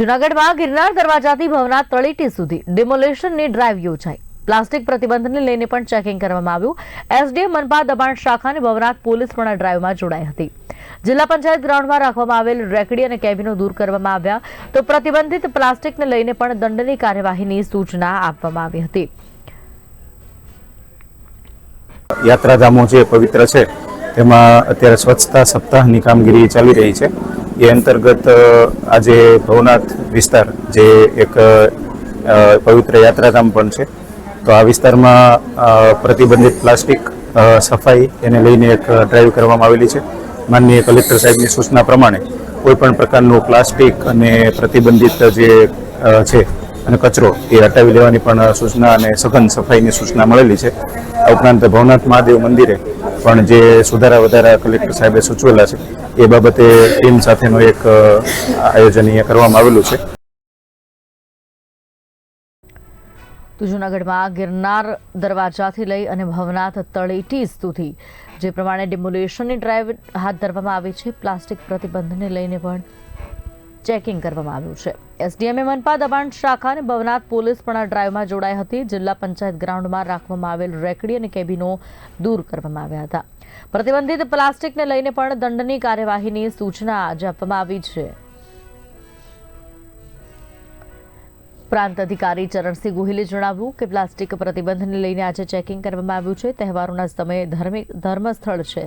જૂનાગઢમાં ગિરનાર દરવાજાથી ભવનાથ તળેટી સુધી ડિમોલેશનની ડ્રાઈવ યોજાઈ. પ્લાસ્ટિક પ્રતિબંધને લઈને પણ ચેકિંગ કરવામાં આવ્યું. એસડીએમ મનપા દબાણ શાખા ભવનાથ પોલીસ પણ આ ડ્રાઈવમાં જોડાઈ હતી. જિલ્લા પંચાયત ગ્રાઉન્ડમાં રાખવામાં આવેલ રેકડી અને કેબિનો દૂર કરવામાં આવ્યા તો પ્રતિબંધિત પ્લાસ્ટિકને લઈને પણ દંડની કાર્યવાહીની સૂચના આપવામાં આવી હતી. યાત્રાધામો જે પવિત્ર છે, તેમાં અત્યારે સ્વચ્છતા સપ્તાહની કામગીરી ચાલી રહી છે. એ અંતર્ગત આજે ભવનાથ વિસ્તાર જે એક પવિત્ર યાત્રાધામ પણ છે, તો આ વિસ્તારમાં પ્રતિબંધિત પ્લાસ્ટિક સફાઈ એને લઈને એક ડ્રાઈવ કરવામાં આવેલી છે. માનનીય કલેક્ટર સાહેબની સૂચના પ્રમાણે કોઈ પણ પ્રકારનું પ્લાસ્ટિક અને પ્રતિબંધિત જે છે અને કચરો એ હટાવી લેવાની પણ સૂચના અને સઘન સફાઈની સૂચના મળેલી છે. આ ઉપરાંત ભવનાથ મહાદેવ મંદિરે પણ જે સુધારા વધારા કલેક્ટર સાહેબે સૂચવેલા છે, એ બાબતે ટીમ સાથેનું એક આયોજન અહીંયા કરવામાં આવેલું છે. તો જૂનાગઢમાં ગિરનાર દરવાજાથી લઈ અને ભવનાથ તળેટી સુધી, જે પ્રમાણે ડિમોલેશનની ડ્રાઈવ હાથ ધરવામાં આવી છે, પ્લાસ્ટિક પ્રતિબંધને લઈને પણ ચેકિંગ કરવામાં આવ્યું છે. એસડીએમએ મનપા દબાણ શાખા અને ભવનાથ પોલીસ પણ આ ડ્રાઈવમાં જોડાઈ હતી. જિલ્લા પંચાયત ગ્રાઉન્ડમાં રાખવામાં આવેલ રેકડી અને કેબિનો દૂર કરવામાં આવ્યા હતા. પ્રતિબંધિત પ્લાસ્ટિકને લઈને પણ દંડની કાર્યવાહીની સૂચના આજે આપવામાં આવી છે. પ્રાંત અધિકારી ચરણસિંહ ગોહિલે જણાવ્યું કે પ્લાસ્ટિક પ્રતિબંધને લઈને આજે ચેકિંગ કરવામાં આવ્યું છે. તહેવારોના સમયે ધાર્મિક ધર્મસ્થળ છે.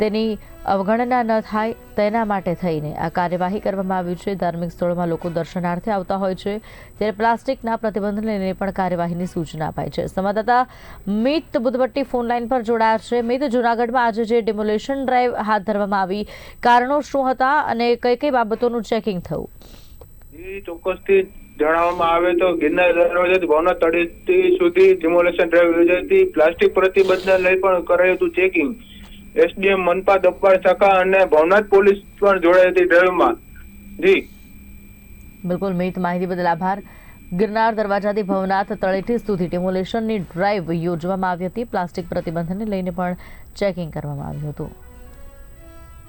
તેની અવગણના ન થાય તેના માટે થઈને આ કાર્યવાહી કરવામાં આવી છે. ધાર્મિક સ્થળોમાં લોકો દર્શનાર્થે આવતા હોય છે. ત્યારે પ્લાસ્ટિકના પ્રતિબંધને લઈને પણ કાર્યવાહીની સૂચના અપાઈ છે. સંવાદદાતા મિત બુદવટ્ટી ફોન લાઈન પર જોડાયા છે. મિત, જૂનાગઢમાં આજે જે ડિમોલેશન ડ્રાઈવ હાથ ધરવામાં આવી, કારણો શું હતા અને કઈ કઈ બાબતોનું ચેકિંગ થયું? ચોક્કસથી જણાવવામાં આવે તો ગિરનાર દરવાજાથી ભવનાથ તળેટી સુધી ડિમોલેશન ડ્રાઈવ યોજાતી પ્લાસ્ટિક પ્રતિબંધને લઈ પણ કરાયું હતું ચેકિંગ એસડીએમ મનપા દબાણ શાખા અને ભવનાથ પોલીસ પણ જોડાઈ હતી ડ્રાઈવમાં જી. બિલકુલ, મિત માહિતી બદલ આભાર. ગિરનાર દરવાજાથી ભવનાથ તળેટી સુધી ડિમોલેશનની ડ્રાઈવ યોજવામાં આવી હતી. પ્લાસ્ટિક પ્રતિબંધને લઈને પણ ચેકિંગ કરવામાં આવ્યું હતું.